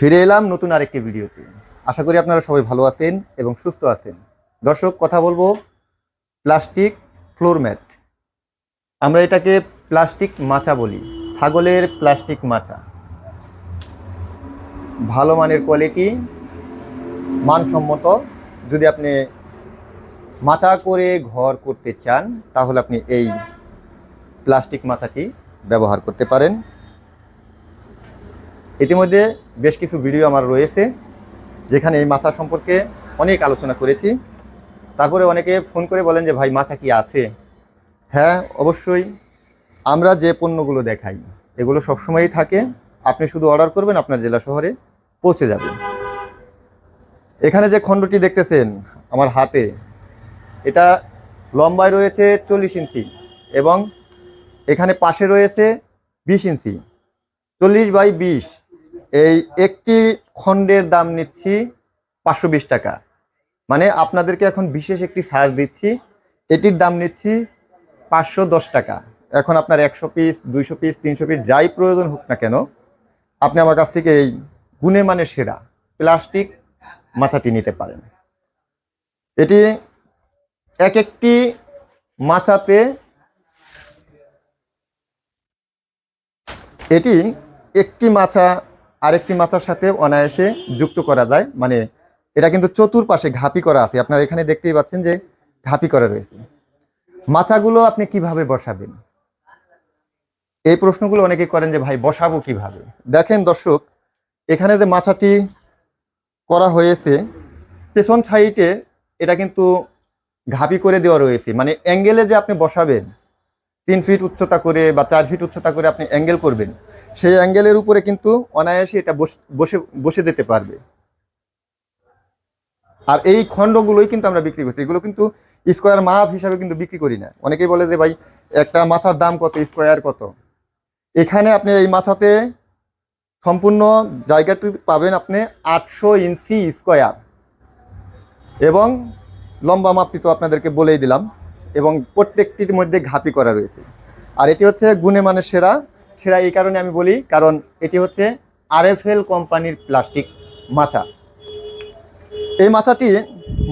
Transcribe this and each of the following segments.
ফিরে এলাম নতুন আরেকটি ভিডিওতে। আশা করি আপনারা সবাই ভালো আছেন এবং সুস্থ আছেন। দর্শক, কথা বলব প্লাস্টিক ফ্লোর ম্যাট। আমরা এটাকে প্লাস্টিক মাচা বলি, ছাগলের প্লাস্টিক মাচা। ভালো মানের কোয়ালিটি, মানসম্মত। যদি আপনি মাচা করে ঘর করতে চান, তাহলে আপনি এই প্লাস্টিক মাচাটি ব্যবহার করতে পারেন। ইতিমধ্যে বেশ কিছু ভিডিও আমার রয়েছে, যেখানে এই মাথা সম্পর্কে অনেক আলোচনা করেছি। তারপরে অনেকে ফোন করে বলেন যে, ভাই, মাথা কি আছে? হ্যাঁ অবশ্যই। আমরা যে পণ্যগুলো দেখাই, এগুলো সবসময়ই থাকে। আপনি শুধু অর্ডার করবেন, আপনার জেলা শহরে পৌঁছে যাবে। এখানে যে খণ্ডটি দেখতেছেন, আমার হাতে, এটা লম্বায় রয়েছে চল্লিশ ইঞ্চি এবং এখানে পাশে রয়েছে বিশ ইঞ্চি। চল্লিশ বাই বিশ এই একটি খণ্ডের দাম নিচ্ছি পাঁচশো বিশ টাকা। মানে আপনাদেরকে এখন বিশেষ একটি ছাড় দিচ্ছি। এটির দাম নিচ্ছি পাঁচশো দশ টাকা। এখন আপনার একশো পিস, দুইশো পিস, তিনশো পিস, যাই প্রয়োজন হোক না কেন, আপনি আমার কাছ থেকে এই গুণে মানের সেরা প্লাস্টিক মাছাটি নিতে পারেন। এটি এক একটি মাচাতে এটি একটি মাছা আরেকটি মাথার সাথে অনায়াসে যুক্ত করা যায়। মানে এটা কিন্তু চতুর্পাশে ঘাপি করা আছে। আপনারা এখানে দেখতেই পাচ্ছেন যে ঘাপি করা রয়েছে। মাথাগুলো আপনি কীভাবে বসাবেন? এই প্রশ্নগুলো অনেকে করেন যে, ভাই, বসাবো কীভাবে? দেখেন দর্শক, এখানে যে মাথাটি করা হয়েছে, পেছন সাইডে এটা কিন্তু ঘাপি করে দেওয়া রয়েছে। মানে অ্যাঙ্গেলে যে আপনি বসাবেন তিন ফিট উচ্চতা করে বা চার ফিট উচ্চতা করে আপনি অ্যাঙ্গেল করবেন। সেই অ্যাঙ্গেলের উপরে কিন্তু অনায়াসে এটা বস- বসে যেতে পারবে। আর এই খণ্ডগুলোই কিন্তু আমরা বিক্রি করছি। এগুলো কিন্তু স্কোয়ার মাপ হিসাবে কিন্তু বিক্রি করি না। অনেকেই বলে যে, ভাই, একটা মাছার দাম কত? স্কোয়ার কত? এখানে আপনি এই মাছাতে সম্পূর্ণ জায়গাটি পাবেন আপনি আটশো ইঞ্চি স্কোয়ার এবং লম্বা মাপটি তো আপনাদেরকে বলেই দিলাম। এবং প্রত্যেকটির মধ্যে ঘাপি করা রয়েছে। আর এটি হচ্ছে গুণে মানে সেরা। সেরা এই কারণে আমি বলি, কারণ এটি হচ্ছে আরএফএল কোম্পানির প্লাস্টিক মাছা এই মাছাটি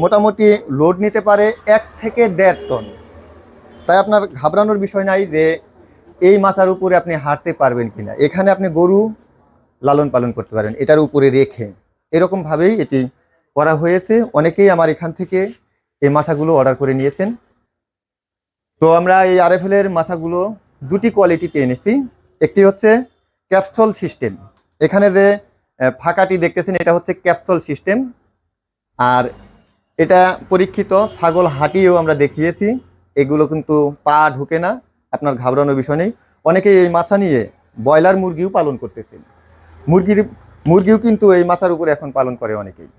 মোটামুটি লোড নিতে পারে এক থেকে দেড় টন। তাই আপনার ঘাবড়ানোর বিষয় নাই যে এই মাছার উপরে আপনি হাঁটতে পারবেন কিনা। এখানে আপনি গরু লালন পালন করতে পারেন, এটার উপরে রেখে। এরকমভাবেই এটি করা হয়েছে। অনেকেই আমার এখান থেকে এই মাছাগুলো অর্ডার করে নিয়েছেন। তো আমরা এই আরএফএল এর মাছাগুলো দুটি কোয়ালিটিতে এনেছি। একটি হচ্ছে ক্যাপসুল সিস্টেম এখানে যে ফাঁকাটি দেখতেছেন, এটা হচ্ছে ক্যাপসল সিস্টেম আর এটা পরীক্ষিত ছাগল হাঁটিয়েও আমরা দেখিয়েছি। এগুলো কিন্তু পা ঢুকে না, আপনার ঘাবড়ানোর বিষয় নেই। অনেকেই এই মাছা নিয়ে ব্রয়লার মুরগিও পালন করতেছেন। মুরগির, মুরগিও কিন্তু এই মাথার উপরে এখন পালন করে অনেকেই।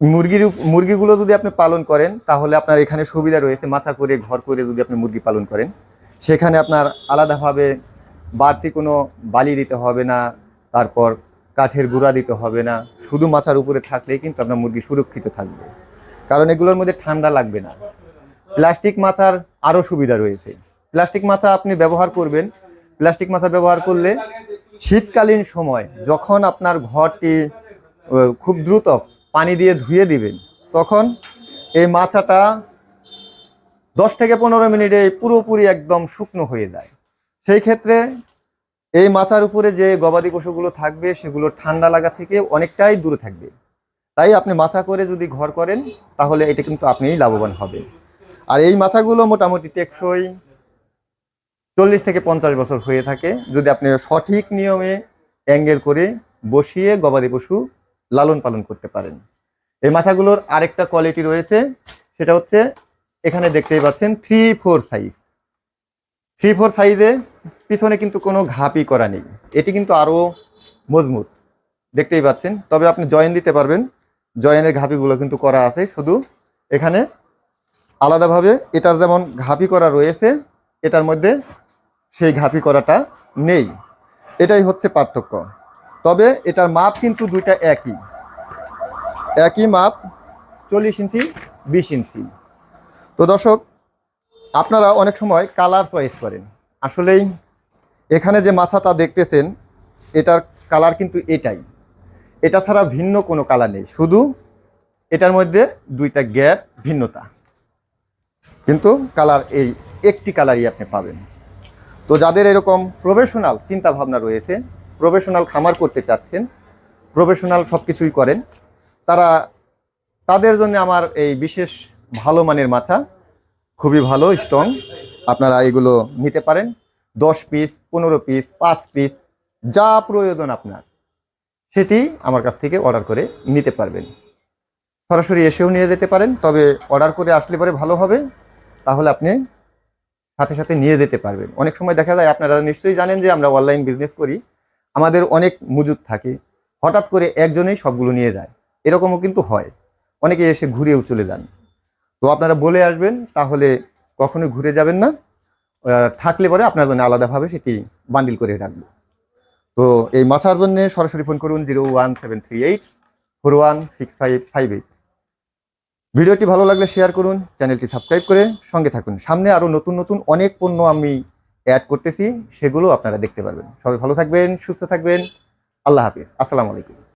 মুরগির মুরগিগুলো যদি আপনি পালন করেন, তাহলে আপনার এখানে সুবিধা রয়েছে মাথা করে, ঘর করে যদি আপনি মুরগি পালন করেন। সেখানে আপনার আলাদাভাবে বাড়তি কোনো বালি দিতে হবে না, তারপর কাঠের গুঁড়া দিতে হবে না। শুধু মাথার উপরে থাকলেই কিন্তু আপনার মুরগি সুরক্ষিত থাকবে। কারণ এগুলোর মধ্যে ঠান্ডা লাগবে না। প্লাস্টিক মাথার আরও সুবিধা রয়েছে। প্লাস্টিক মাথা আপনি ব্যবহার করবেন। প্লাস্টিক মাথা ব্যবহার করলে শীতকালীন সময় যখন আপনার ঘরটি খুব দ্রুত পানি দিয়ে ধুয়ে দিবেন। তখন এই মাছাটা দশ থেকে পনেরো মিনিটে পুরোপুরি একদম শুকনো হয়ে যায়। সেই ক্ষেত্রে এই মাথার উপরে যে গবাদি পশুগুলো থাকবে, সেগুলো ঠান্ডা লাগা থেকে অনেকটাই দূরে থাকবে। তাই আপনি মাছা করে যদি ঘর করেন, তাহলে এটা কিন্তু আপনিই লাভবান হবেন। আর এই মাছাগুলো মোটামুটি টেকসই চল্লিশ থেকে পঞ্চাশ বছর হয়ে থাকে। যদি আপনি সঠিক নিয়মে অ্যাঙ্গেল করে বসিয়ে গবাদি পশু লালন পালন করতে পারেন। এই মাছাগুলোর আরেকটা কোয়ালিটি রয়েছে, সেটা হচ্ছে এখানে দেখতেই পাচ্ছেন three four size three four সাইজে পিছনে কিন্তু কোনো ঘাপি করা নেই। এটি কিন্তু আরও মজবুত। দেখতেই পাচ্ছেন, তবে আপনি জয়েন দিতে পারবেন। জয়েনের ঘাপিগুলো কিন্তু করা আছে, শুধু এখানে আলাদাভাবে এটার যেমন ঘাপি করা রয়েছে, এটার মধ্যে সেই ঘাপি করাটা নেই। এটাই হচ্ছে পার্থক্য। তবে এটার মাপ কিন্তু দুইটা একই। একই মাপ চল্লিশ ইঞ্চি, বিশ ইঞ্চি। তো দর্শক, আপনারা অনেক সময় কালার চয়েস করেন। আসলেই এখানে যে মাথাটা দেখতেছেন, এটার কালার কিন্তু এটাই। এটা ছাড়া ভিন্ন কোনো কালার নেই। শুধু এটার মধ্যে দুইটা গ্যাপ, ভিন্নতা। কিন্তু কালার এই একটি কালারই আপনি পাবেন। তো যাদের এরকম প্রফেশনাল চিন্তাভাবনা রয়েছে প্রফেশনাল খামার করতে চাচ্ছেন, প্রফেশনাল সব কিছুই করেন, তারা, তাদের জন্য আমার এই বিশেষ ভালো মানের মাছা খুবই ভালো স্ট্রং আপনারা এগুলো নিতে পারেন। দশ পিস পনেরো পিস পাঁচ পিস যা প্রয়োজন আপনার, সেটি আমার কাছ থেকে অর্ডার করে নিতে পারবেন। সরাসরি এসেও নিয়ে যেতে পারেন, তবে অর্ডার করে আসলে পরে ভালো হবে, তাহলে আপনি সাথে সাথে নিয়ে যেতে পারবেন। অনেক সময় দেখা যায়, আপনারা নিশ্চয়ই জানেন যে আমরা অনলাইন বিজনেস করি আমাদের অনেক মজুদ থাকে। হঠাৎ করে একজনেই সবগুলো নিয়ে যায়। এরকমও কিন্তু হয়। অনেকে এসে ঘুরেও চলে যান। তো আপনারা বলে আসবেন, তাহলে কখনো ঘুরে যাবেন না। থাকলে পরে আপনার জন্য আলাদাভাবে সেটি বান্ডিল করে রাখব। তো এই মাছার জন্য সরাসরি ফোন করুন zero one seven three eight four one six five five eight. ভিডিওটি ভালো লাগলে শেয়ার করুন, চ্যানেলটি সাবস্ক্রাইব করে সঙ্গে থাকুন। সামনে আরও নতুন নতুন অনেক পণ্য আমি অ্যাড করতেছি, সেগুলো আপনারা দেখতে পারবেন। সবাই ভালো থাকবেন, সুস্থ থাকবেন। আল্লাহ হাফিজ। আসসালামু আলাইকুম।